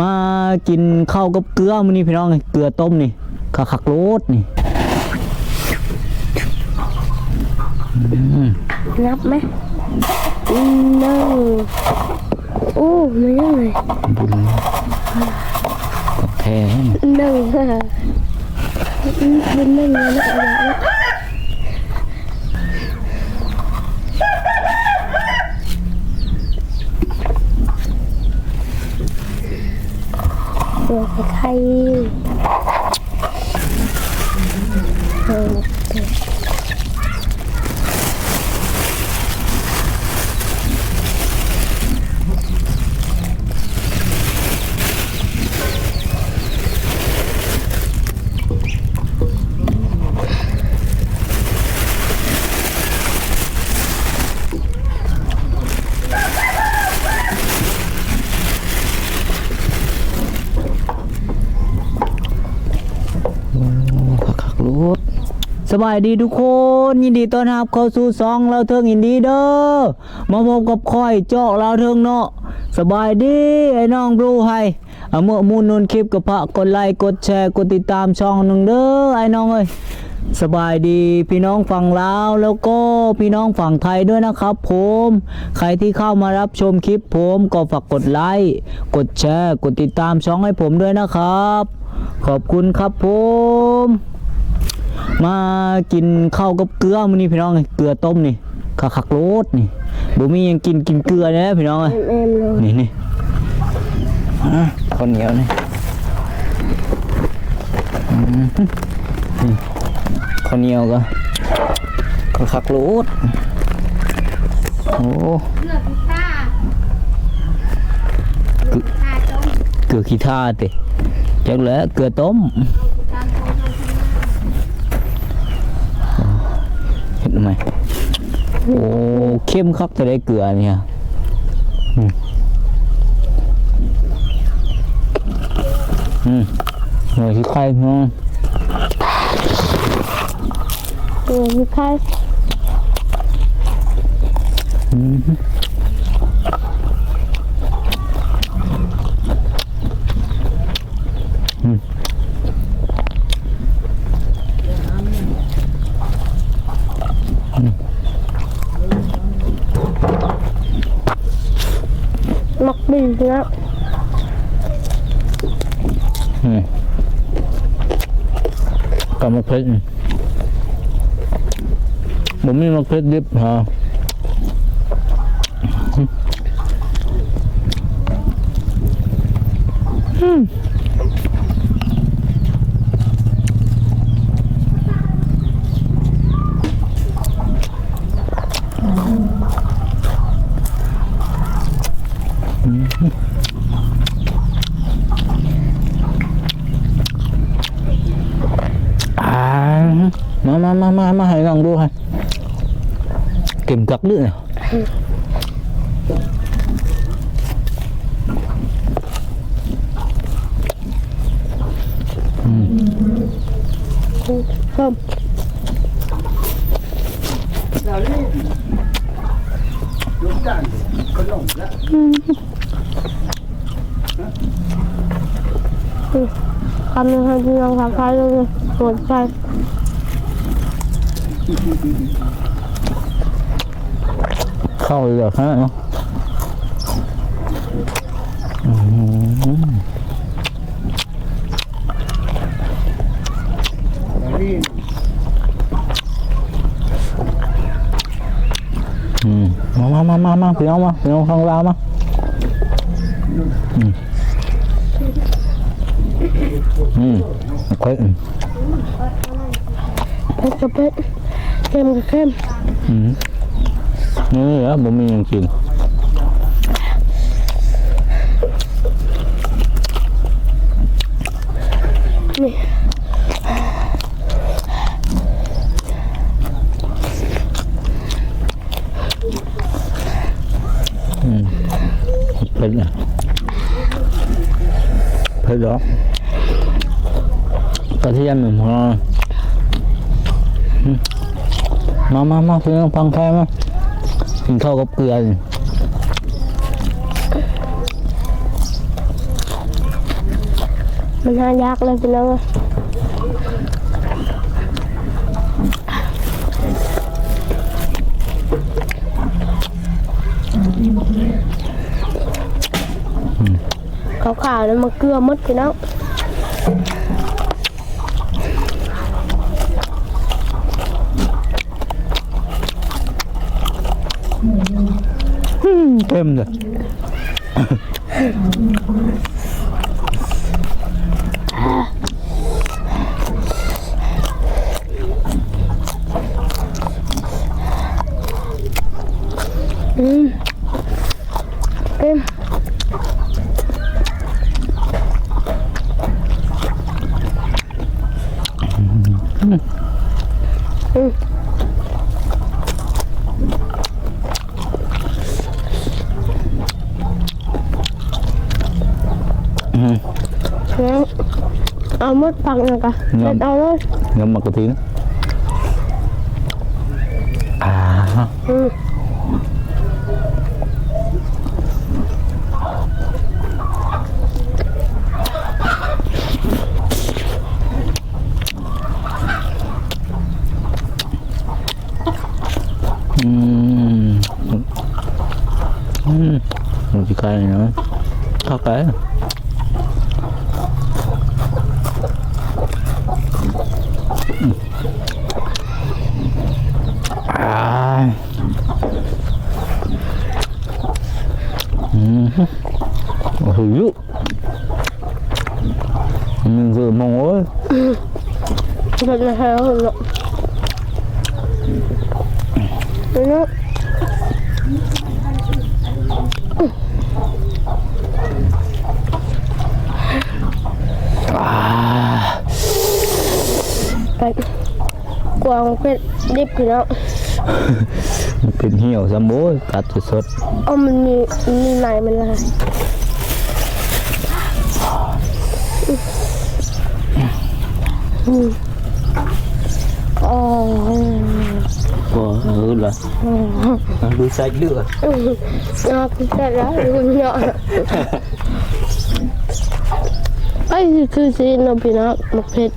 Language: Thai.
มากินข้าวกับเกลือมื้อนี้พี่น้องเกลือต้มนี่ขาคักโลดนี่นับไหมอืมหนึ่งโอ้ไม่ยังเลยบุญกับแท้หนึ่งค่ะอืมเป็นหนึ่งเลยนะ ใครเออ สบายดีทุกคน ยินดีต้อนรับเข้าสู่ซองเราเทิงอินดีเด้อมาพบกับคอยเจาะเราเทิงเนาะสบายดีไอ้น้องรู้ให้เอาเมื่อมูลนุนคลิปกับพระกดไลค์กดแชร์กดติดตามช่องหนึ่งเด้อไอ้น้องเอ้ยสบายดีพี่น้องฝั่งลาวแล้วก็พี่น้องฝั่งไทยด้วยนะครับ ผม ใครที่เข้ามารับชมคลิปผมก็ฝากกดไลค์กดแชร์กดติดตามช่องให้ผมด้วยนะครับ ขอบคุณครับผม มากินข้าวกับเกลือมื้อนี้พี่น้องเกลือต้มนี่ขาคักโลดนี่บ่มีหยังกินกินเกลือเด้อพี่น้องเอ้ยเอ็มเลยนี่นี่อะข้าวเหนียวนี่อืมนี่ข้าวเหนียวก็ก็คักโลดโอ้เลือกพิซซ่าพิซซ่าต้มเกลือขี้ท่าติจักแล้วเกลือต้ม การโทรทางข้างหน้า เห็น ไหมโอ้เข้มคักจะได้เกลือเนี่ยอืมอืมหน่อยที่ไข่เนาะเออมีไข่อืม ไม่เยอะกับมะเขือผมมีมะเขือดิบฮะอืมา มามามามามาให้ลองดูให้เก็บกักด้วยเนี่ยส้มทำยังไงดีลองทำไฟเลยปวดไฟ เข้าเลยเหรอฮะเนาะอืมอืมมามามามามาพี่น้องมาพี่น้องข้างล่างมาอืมอืมโอเคอืมเผ็ดกับเผ็ด เค็มกับเค็มอืมนี่เหรอบ่มีหยังกินนี่เผ็ดนะเผ็ดเหรอกระเทียมหนึ่งพออื มมามามาพี่น้องฟังแค่มากินข้าวกับเกลือนี่มันหายากเลยพี่น้องเอ้ยขาวๆแล้วมาเกลือหมดพี่น้อง เต็มเลย งั้นเอาหมดผักหน่อยกะงั้เด็นดเอาเลย ngâm mặt cái tiếng à อืม ừm ừm một cái cây này nữa khó cái à ừm hữu mình vừa mong ơi เด็ดเลยเหรอพี่น้อง à ไป กวางเป็ดดิบพี่น้องเป็นเหี่ยวซะโบ้ยกัดสดอ๋อมันมีมันมีลายมันลายอืมอ๋อๆบ่เออล่ะดูใส่เลือดอืมอ่าพี่เสร็จแล้วคุณเนาะไอ้ยคือซีนเราพี่น้องมาเผ็ด